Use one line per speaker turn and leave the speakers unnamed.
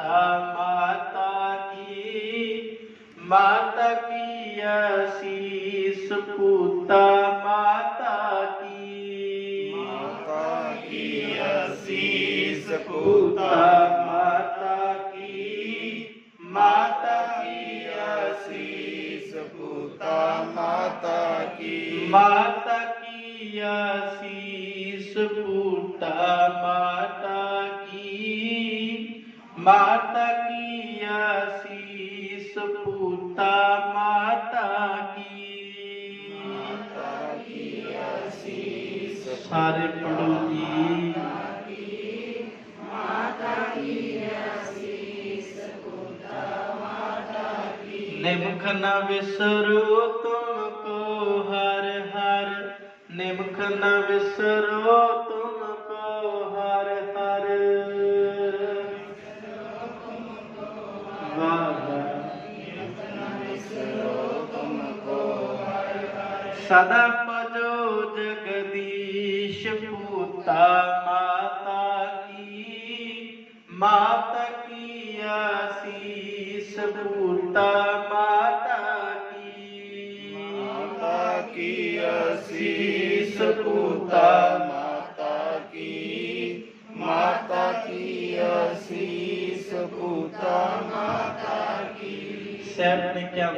पूता माता की माता की आशीष पूता। माता की
माता की आशीष
पूता
पूता
माता की माता की
आशीष पूता माता की
माता की माता की आशीष पूता माता की। सारे पढ़ो जी निमख न विसरो तुमको हर हर। निमख न विसरो तुम सदा पजो जगदीश पूता माता की माता की आशीष पूता माता की।
माता की आशीष पूता माता की माता की आशीष पूता माता की
सैप ने क्या